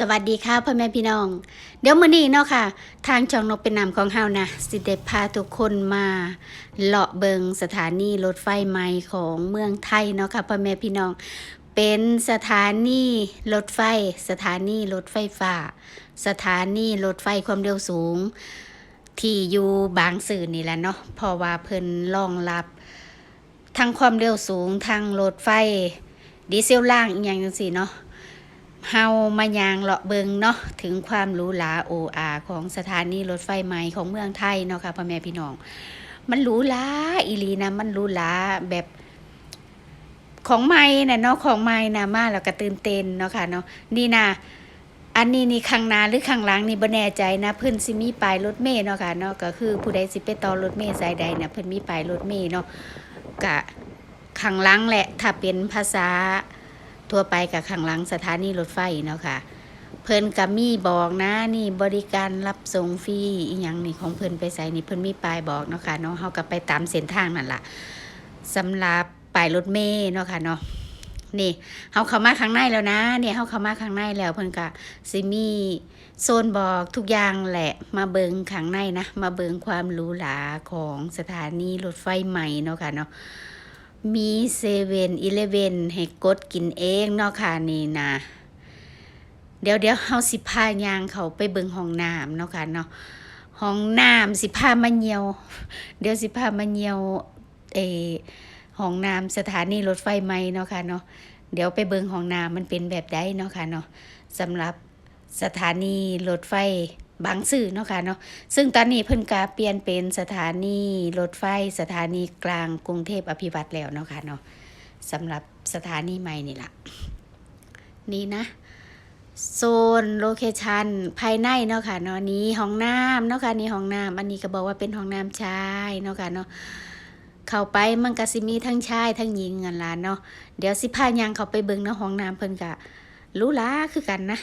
สวัสดีค่ะพ่อแม่พี่น้อง เดี๋ยวมื้อนี้เนาะค่ะ ทางช่องนกเป็นนามของเฮานะสิได้พาทุกคนมาเลาะเบิงสถานีรถไฟใหม่ของเมืองไทยเนาะค่ะพ่อแม่พี่น้อง เป็นสถานีรถไฟ สถานีรถไฟฟ้า สถานีรถไฟความเร็วสูง ที่อยู่บางสื่อนี่แหละเนาะเพราะว่าเพิ่นรองรับทั้งความเร็วสูงทั้งรถไฟ ดีเซลล่างอีกอย่างจังซี่เนาะ เฮามายางเลาะเบิงเนาะถึงความหรูหราโออาของสถานีรถไฟใหม่ของเมืองไทยเนาะค่ะพ่อแม่พี่น้อง มันหรูหราอีลีนะมันหรูหราแบบของใหม่นะเนาะของใหม่นะมาแล้วก็ตื่นเต้นเนาะค่ะเนาะนี่นะอันนี้นี่ข้างหน้าหรือข้างหลังนี่บ่แน่ใจนะเพิ่นสิมีป้ายรถเมล์เนาะค่ะเนาะก็คือผู้ใดสิไปต่อรถเมล์สายใดนะเพิ่นมีป้ายรถเมล์เนาะก็ข้างหลังแหละถ้าเป็นภาษา ทั่วไปกับข้างหลังสถานีรถไฟเนาะค่ะเพิ่นก็มีบอกนะนี่บริการรับส่งฟรีอีหยังนี่ของเพิ่นไปใส่นี่เพิ่นมีป้ายบอกเนาะค่ะเนาะเฮาก็ไปตามเส้นทางนั่นล่ะสำหรับป้ายรถเมล์เนาะค่ะเนาะนี่เฮาเข้ามาข้างในแล้วนะเนี่ยเฮาเข้ามาข้างในแล้วเพิ่นก็สิมีโซนบอกทุกอย่างแหละ มาเบิงข้างในนะ มาเบิงความหรูหราของสถานีรถไฟใหม่เนาะค่ะเนาะ มีเซเว่นอีเลเว่นให้กดกินเองเนาะค่ะนี่นะเดี๋ยวเดี๋ยวเฮาสิพายางเขาไปเบิงห้องน้ำเนาะค่ะเนาะห้องน้ำสิพามาเหี่ยว เดี๋ยวสิพามาเหี่ยวเอห้องน้ำสถานีรถไฟใหม่เนาะค่ะเนาะเดี๋ยวไปเบิงห้องน้ำมันเป็นแบบใดเนาะค่ะเนาะสำหรับสถานีรถไฟ บางซื่อเนาะค่ะเนาะซึ่งตอนนี้เพิ่นกาเปลี่ยนเป็นสถานีรถไฟสถานีกลางกรุงเทพอภิวัตรแล้วเนาะค่ะเนาะสำหรับสถานีใหม่นี่ละนี่นะ โซนโลเคชันภายในเนาะค่ะเนาะนี้ห้องน้ำเนาะค่ะนี่ห้องน้ำอันนี้ก็บอกว่าเป็นห้องน้ำชายเนาะค่ะเนาะเข้าไปมันก็สิมีทั้งชายทั้งหญิงกันล่ะเนาะเดี๋ยวสิพายังเขาไปเบิ่งเนาะห้องน้ำเพิ่นก็รู้ล้าคือกันนะ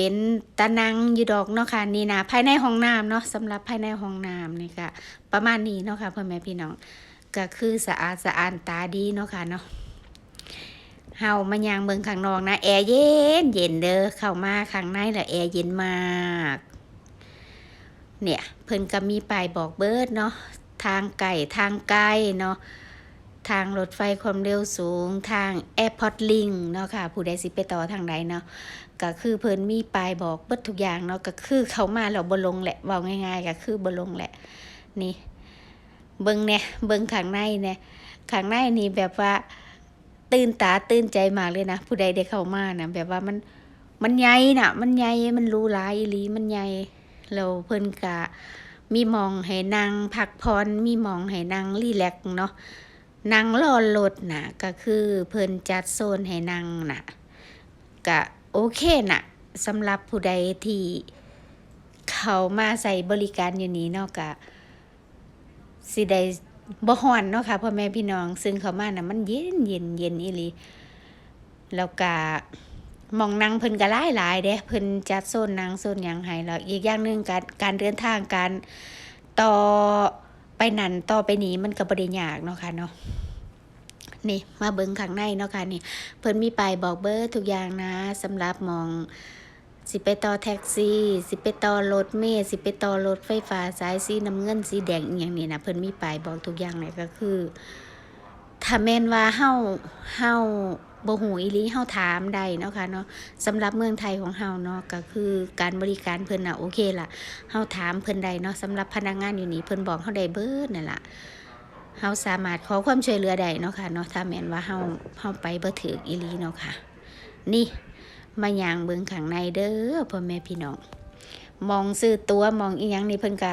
เป็นตะนังอยู่ดอกเนาะค่ะนี่นะภายในห้องน้ำเนาะสำหรับภายในห้องน้ำนี่ก็ประมาณนี้เนาะค่ะพ่อแม่พี่น้องก็คือสะอาดสะอาดตาดีเนาะค่ะเนาะเฮามายางเบิ่งข้างนอกนะแอร์เย็นเย็นเด้อเข้ามาข้างในแล้วแอร์เย็นมากเนี่ยเพิ่นก็มีป้ายบอกเบิดเนาะทางไก่ทางไกลเนาะ ทางรถไฟความเร็วสูงทางแอร์พอร์ตลิงเนาะค่ะ ผู้ใดสิไปต่อทางใดเนาะก็คือเพิ่นมีป้ายบอกเบิดทุกอย่างเนาะก็คือเขามาแล้วบ่ลงแหละเว้าง่ายๆก็คือบ่ลงแหละ นี่ เบิ่งเนี่ยเบิ่งข้างในเนี่ยข้างในนี่แบบว่าตื่นตาตื่นใจมากเลยนะ ผู้ใดได้เข้ามานะแบบว่ามันมันใหญ่น่ะ มันใหญ่มันรูหราอีหลีมันใหญ่แล้วเพิ่นก็มีมองให้นั่งพักผ่อนมีมองให้นั่งรีแลกเนาะ นั่งรอรถน่ะก็คือเพิ่นจัดโซนให้นั่งน่ะก็โอเคนะสำหรับผู้ใดที่เขามาใส่บริการอยู่นี้เนาะก็สิได้บ่ฮ้อนเนาะค่ะพ่อแม่พี่น้อง ซึ่งเขามาน่ะมันเย็นเย็นเย็นอีหลีแล้วก็มองนั่งเพิ่นก็หลายหลายเด้เพิ่นจัดโซนนั่งโซนหยังให้แล้วอีกอย่างหนึ่งการการเดินทางการต่อ ไปนั่นต่อไปนี้มันก็บ่ได้ยากเนาะค่ะเนาะนี่มาเบิ่งข้างในเนาะค่ะนี่ เพิ่นมีป้ายบอกเบอร์ทุกอย่างนะสำหรับมองสิไปต่อแท็กซี่ สิไปต่อรถเมล์สิไปต่อรถไฟฟ้าสายสีน้ำเงินสีแดงอหย่างนี้นะเพิ่นมีป้ายบอกทุกอย่างเลยก็คือถ้าแม่นว่าเฮาเฮา บหูอีลีเฮาถามได้เนาะค่ะเนาะสำหรับเมืองไทยของเฮาเนาะก็คือการบริการเพิ่นน่ะโอเคล่ะเฮาถามเพิ่นได้เนาะสำหรับพนักงานอยู่นี่เพิ่นบอกเฮาได้เบิดนั่นล่ะเฮาสามารถขอความช่วยเหลือได้เนาะค่ะเนาะถ้าแม่นว่าเฮาเฮาไปบ่ถึกอีลีเนาะค่ะ นี่มาย่างเบิ่งข้างในเด้อพ่อแม่พี่น้องมองซื้อตัวมองอีหยังนี่เพิ่นก็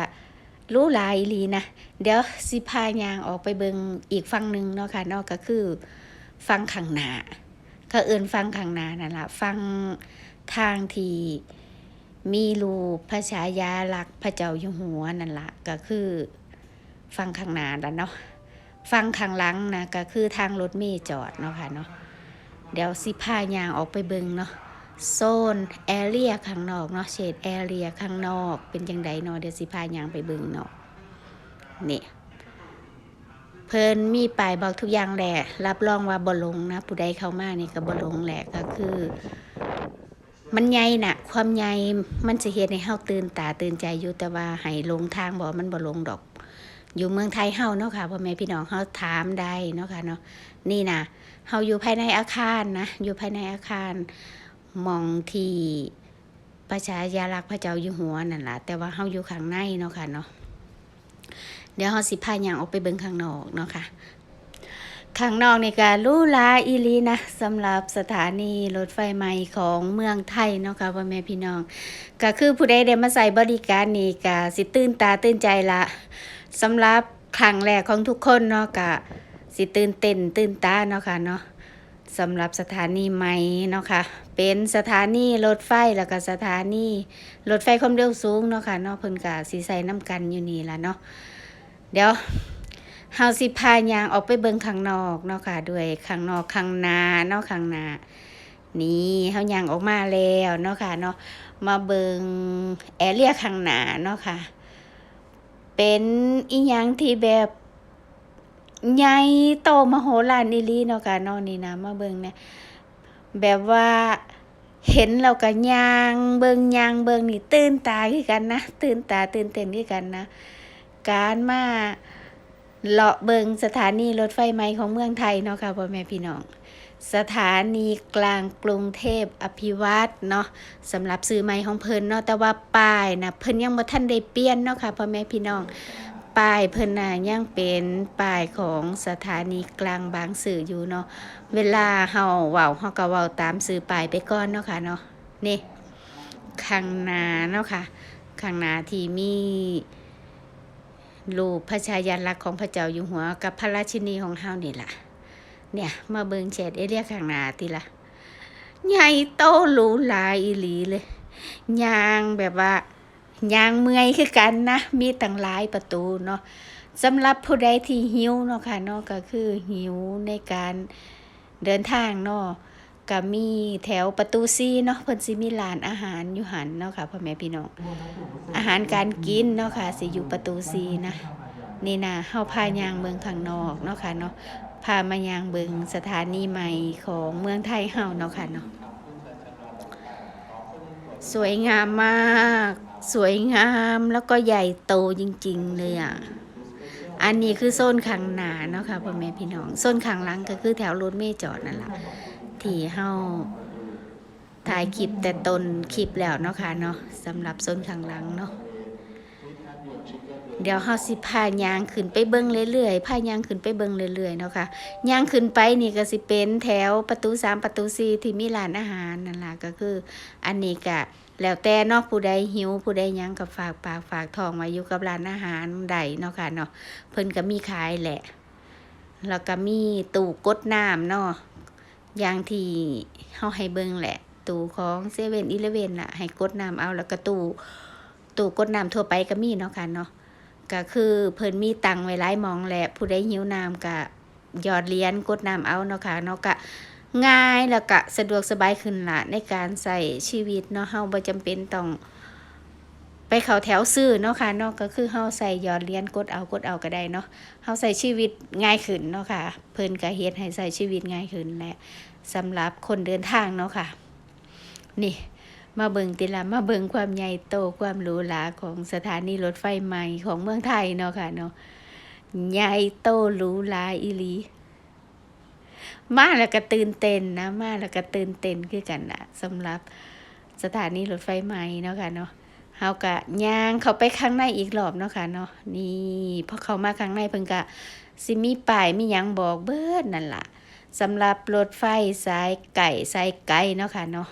รู้หลายอีลีนะ เดี๋ยวสิพายางออกไปเบิ่งอีกฝั่งหนึงเนาะค่ะเนาะก็คือ ฝั่งข้างหน้าก็เอิ้นฝั่งข้างหน้านั่นละฝั่งทางที่มีรูพระฉายาลักษ์พระเจ้าอยู่หัวนั่นละก็คือฝั่งข้างหน้าแล้วเนาะฟังข้างหลังนะก็คือทางรถเมล์จอดเนาะค่ะเนาะเดี๋ยวสิพายางออกไปเบิงเนาะโซนแอเรียข้างนอกเนาะเฉดแอเรียข้างนอก เป็นจังไดเนาะเดี๋ยวสิพายางไปเบิงเนาะนี่ เพิ่นมีป้ายบอกทุกอย่างแหละ รับรองว่าบ่หลงนะ ผู้ใดเข้ามานี่ก็บ่หลงแหละก็คือ มันใหญ่น่ะ ความใหญ่มันสิเฮ็ดให้เฮาตื่นตาตื่นใจอยู่แต่ว่าให้ลงทางบ่มันบ่ลงดอก อยู่เมืองไทยเฮาเนาะค่ะพ่อแม่พี่น้องเฮาถามได้เนาะค่ะเนาะนี่น่ะเฮาอยู่ภายในอาคารนะ อยู่ภายในอาคารมองที่ประชายาลักษ์พระเจ้าอยู่หัวนั่นล่ะแต่ว่าเฮาอยู่ข้างในเนาะค่ะเนาะ เดี๋ยวเฮาสิพาย่างออกไปเบิ่งข้างนอกเนาะค่ะข้างนอกในการลู่ลาอีลีนะสำหรับสถานีรถไฟใหม่ของเมืองไทยเนาะค่ะพ่อแม่พี่น้อง ก็คือผู้ใดได้มาใส่บริการนี่ก็สิตื่นตาตื่นใจละสำหรับครั้งแรกของทุกคนเนาะก็สิตื่นเต้นตื่นตาเนาะค่ะเนาะสำหรับสถานีใหม่เนาะค่ะ เป็นสถานีรถไฟแล้วก็สถานีรถไฟความเร็วสูงเนาะค่ะเนาะเพิ่นก็สิใส่น้ำกันอยู่นี่ละเนาะ เดี๋ยวเฮาสิพายางออกไปเบิ่งข้างนอกเนาะค่ะด้วยข้างนอกข้างหนาเนาะข้างหนานี่เฮายางออกมาแล้วเนาะค่ะเนาะมาเบิงแอเรียข้างหนาเนาะค่ะ เป็นอีหยังที่แบบใหญ่โตมโหฬารอีลีเนาะค่ะเนาะนี่นะมาเบิงเนี่ยแบบว่าเห็นเราก็ยางเบิงยางเบิงนี่ตื่นตาคือกันนะตื่นตาตื่นเต้นคือกันนะ การมาเลาะเบิงสถานีรถไฟใหมของเมืองไทยเนาะค่ะพ่อแม่พี่น้อง สถานีกลางกรุงเทพอภิวัตเนาะสำหรับซื้อใหม่ของเพิ่นเนาะแต่ว่าป้ายนะเพิ่นยังบ่ทันได้เปลี่ยนเนาะค่ะพ่อแม่พี่น้องป้ายเพิ่นน่ะยังเป็นป้ายของสถานีกลางบางซื่ออยู่เนาะเวลาเฮาเว้าเฮาก็เว้าตามสื่อป้ายไปก่อนเนาะค่ะเนาะนี่ข้างหน้าเนาะค่ะข้างหน้าที่มี รูปพระชายาลักษณ์ของพระเจ้าอยู่หัวกับพระราชินีของเฮานี่ล่ะ เนี่ย มาเบิงเฉดเอเรียข้างหน้าติละใหญ่โตหรูหราอีหลีเลยยางแบบว่ายางเมื่อยคือกันนะ มีตั้งหลายประตูเนาะสำหรับผู้ใดที่หิวเนาะค่ะเนาะก็คือหิวในการเดินทางเนาะ ก็มีแถวประตูซีเนาะเพิ่นสิมีร้านอาหารอยู่หันเนาะค่ะพ่อแม่พี่น้องอาหารการกินเนาะค่ะสิอยู่ประตูซีนะนี่นะเฮาพายางเมืองข้างนอกเนาะค่ะเนาะพามายางเบิงสถานีใหม่ของเมืองไทยเฮาเนาะค่ะเนาะสวยงามมาก สวยงามแล้วก็ใหญ่โตจริง ๆ เลยอะอันนี้คือโซนข้างหนาเนาะค่ะพ่อแม่พี่น้องโซนข้างหลังก็คือแถวรถเมล์จอดนั่นแหละ ที่เฮาถ่ายคลิปแต่ตนคลิปแล้วเนาะค่ะเนาะสำหรับโซนข้างหลังเนาะเดี๋ยวเฮาสิพายางขึ้นไปเบิ่งเรื่อยๆพายางขึ้นไปเบิ่งเรื่อยๆเนาะค่ะยางขึ้นไปนี่ก็สิเป็นแถวประตู3ประตู4ที่มีร้านอาหารนั่นล่ะก็คือ อันนี้ก็แล้วแต่นาะผู้ใดหิวผู้ใดยังก็ฝากปากฝากทองไว้อยู่กับร้านอาหารใดเนาะค่ะเนาะเพิ่นก็มีขายแหละแล้วก็มีตู้กดน้ำเนาะ อย่างที่เฮาให้เบิ่งแหละ ตู้ของเซเว่นอีเลเว่นน่ะ ให้กดน้ำเอาแล้วก็ตู้ตู้กดน้ำทั่วไปก็มีเนาะค่ะเนาะก็คือเพิ่นมีตังไว้หลายมองแหละผู้ใดหิวน้ำก็หยอดเหรียญกดน้ำเอาเนาะค่ะเนาะก็ง่ายแล้วก็สะดวกสบายขึ้นละในการใส่ชีวิตเนาะเฮาบ่จำเป็นต้อง เขาแถวซื้อเนาะค่ะเนาะก็คือเฮาใส่ยอดเหรียญกดเอากดเอาก็ได้เนาะเฮาใส่ชีวิตง่ายขึ้นเนาะค่ะ เพิ่นก็เฮ็ดให้ใส่ชีวิตง่ายขึ้นแหละสำหรับคนเดินทางเนาะค่ะ นี่ มาเบิงติละมาเบิงความใหญ่โตความหรูหราของสถานีรถไฟใหม่ของเมืองไทยเนาะค่ะเนาะใหญ่โตหรูหราอีหลีมาแล้วก็ตื่นเต้นนะมาแล้วก็ตื่นเต้นคือกันนะสำหรับสถานีรถไฟใหม่เนาะค่ะเนาะ เฮากะย่างเขาไปข้างในอีกรอบเนาะค่ะเนาะนี่พอเขามาข้างในเพิ่นกะสิมีป้ายมีหยังบอกเบิดนั่นล่ะสำหรับรถไฟสายไก่สายไก่เนาะค่ะเนาะ